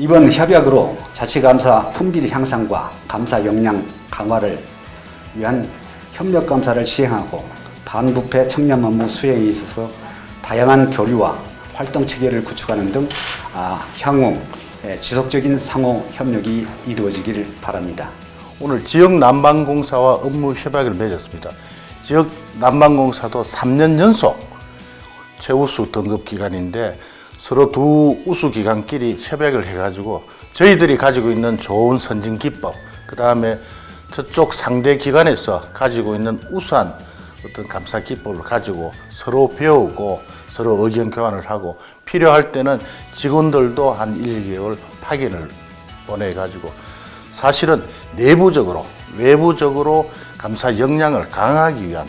이번 협약으로 자치감사 품질 향상과 감사 역량 강화를 위한 협력 감사를 시행하고 반부패 청렴 업무 수행에 있어서 다양한 교류와 활동 체계를 구축하는 등 아, 향후 예, 지속적인 상호 협력이 이루어지기를 바랍니다. 오늘 지역 난방공사와 업무 협약을 맺었습니다. 지역 난방공사도 3년 연속 최우수 등급 기관인데 서로 두 우수 기관끼리 협약을 해가지고 저희들이 가지고 있는 좋은 선진 기법, 그 다음에 저쪽 상대 기관에서 가지고 있는 우수한 어떤 감사 기법을 가지고 서로 배우고 서로 의견 교환을 하고 필요할 때는 직원들도 한 1, 2개월 파견을 보내가지고 사실은 내부적으로 외부적으로 감사 역량을 강화하기 위한